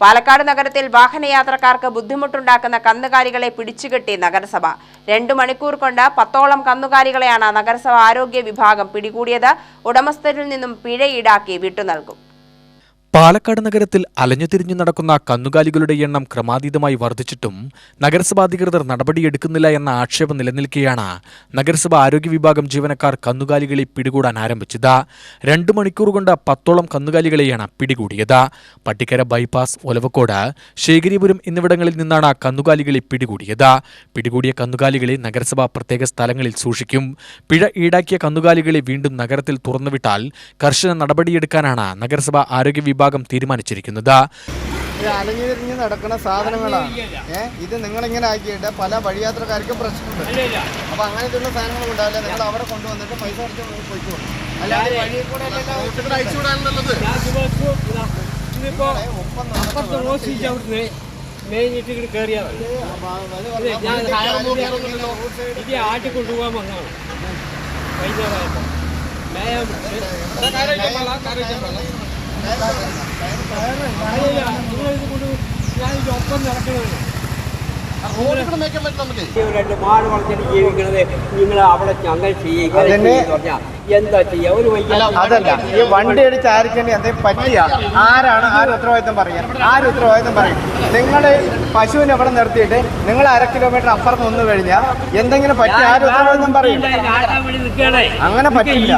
പാലക്കാട് നഗരത്തിൽ വാഹനയാത്രക്കാർക്ക് ബുദ്ധിമുട്ടുണ്ടാക്കുന്ന കന്നുകാലികളെ പിടിച്ചുകെട്ടി നഗരസഭ. രണ്ടു മണിക്കൂർ കൊണ്ട് പത്തോളം കന്നുകാലികളെയാണ് നഗരസഭ ആരോഗ്യ വിഭാഗം പിടികൂടിയത്. ഉടമസ്ഥരിൽ നിന്നും പിഴ ഈടാക്കി പാലക്കാട് നഗരത്തിൽ അലഞ്ഞുതിരിഞ്ഞു നടക്കുന്ന കന്നുകാലികളുടെ എണ്ണം ക്രമാതീതമായി വർദ്ധിച്ചിട്ടും നഗരസഭാധികൃതർ നടപടിയെടുക്കുന്നില്ല എന്ന ആക്ഷേപം നിലനിൽക്കെയാണ് നഗരസഭ ആരോഗ്യ വിഭാഗം ജീവനക്കാർ കന്നുകാലികളെ പിടികൂടാൻ ആരംഭിച്ചത്. രണ്ടു മണിക്കൂർ കൊണ്ട് പത്തോളം കന്നുകാലികളെയാണ് പിടികൂടിയത്. പട്ടിക്കര ബൈപ്പാസ് ഒലവക്കോട് ശേഖരിപുരം എന്നിവിടങ്ങളിൽ നിന്നാണ് കന്നുകാലികളെ പിടികൂടിയത്. പിടികൂടിയ കന്നുകാലികളെ നഗരസഭ പ്രത്യേക സ്ഥലങ്ങളിൽ സൂക്ഷിക്കും. പിഴ ഈടാക്കിയ കന്നുകാലികളെ വീണ്ടും നഗരത്തിൽ തുറന്നുവിട്ടാൽ കർശന നടപടിയെടുക്കാനാണ് നഗരസഭ ആരോഗ്യ വിഭാഗം തീരുമാനിച്ചിരിക്കുന്നത്. അലഞ്ഞു തിരിഞ്ഞ് നടക്കുന്ന സാധനങ്ങളാണ്. ഏഹ് ഇത് നിങ്ങളിങ്ങനെ ആക്കിയിട്ട് പല വഴിയാത്രക്കാർക്കും പ്രശ്നമുണ്ട്. അപ്പൊ അങ്ങനത്തെയുള്ള സാധനങ്ങൾ ഉണ്ടാവില്ല. നിങ്ങൾ അവിടെ കൊണ്ടുവന്നിട്ട് പൈസ അടിച്ച് പോയിക്കോളും അല്ലാതെ വഴിയിൽ കൂടെ മേഞ്ഞിട്ട് ഇങ്ങോട്ട് ഇത് ആട്ടി കൊണ്ടുപോകാൻ വന്നതാണ്. വൈകുന്നേരമായപ്പോൾ മേയാൻ നിങ്ങളിത് കൊണ്ട് ഞാൻ ഇത് ഒപ്പം നടക്കണതാണ് രണ്ട് മാട് വളർത്തിട്ട് ജീവിക്കണത് നിങ്ങൾ അവിടെ അങ്ങനെ ചെയ്യുക എന്താ ചെയ്യാ ഒരു അതല്ല ഈ വണ്ടി അടിച്ച് ആർക്കെങ്കിലും എന്തെങ്കിലും പറ്റിയ? ആരാണ് ആര് ഉത്തരവാദിത്തം പറയുക ആര് ഉത്തരവാദിത്തം പറയും? നിങ്ങൾ പശുവിനെ അവിടെ നിർത്തിയിട്ട് നിങ്ങൾ അര കിലോമീറ്റർ അപ്പുറത്ത് നിന്ന് കഴിഞ്ഞാൽ എന്തെങ്കിലും പറ്റി ആര് ഉത്തരവാദിത്തം പറയും? അങ്ങനെ പറ്റില്ല.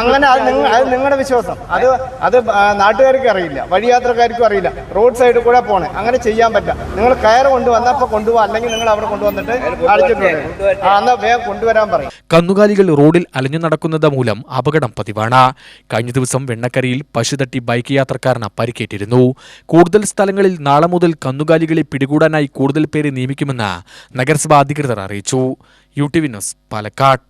അങ്ങനെ അത് നിങ്ങൾ അത് നിങ്ങളുടെ വിശ്വാസം. അത് അത് നാട്ടുകാർക്ക് അറിയില്ല. വഴിയാത്രക്കാർക്കും അറിയില്ല. റോഡ് സൈഡിൽ കൂടെ പോണേ. അങ്ങനെ ചെയ്യാൻ പറ്റില്ല. നിങ്ങൾ കയർ കൊണ്ടുവന്നപ്പോൾ കൊണ്ടുപോകാം അല്ലെങ്കിൽ നിങ്ങൾ അവിടെ കൊണ്ടുവന്നിട്ട് അടിച്ചിട്ടുണ്ട്. ആ എന്നാൽ വേഗം കൊണ്ടുവരാൻ പറയും. കന്നുകാലികൾ റോഡിൽ അലഞ്ഞു നടക്കുന്നത് മൂലം അപകടം പതിവാണ്. കഴിഞ്ഞ ദിവസം വെണ്ണക്കരയിൽ പശു തട്ടി ബൈക്ക് യാത്രക്കാരന് പരിക്കേറ്റിരുന്നു. കൂടുതൽ സ്ഥലങ്ങളിൽ നാളെ മുതൽ കന്നുകാലികളെ പിടികൂടാനായി കൂടുതൽ പേരെ നിയമിക്കുമെന്ന് നഗരസഭാ അധികൃതർ അറിയിച്ചു. U T V news Palakkad.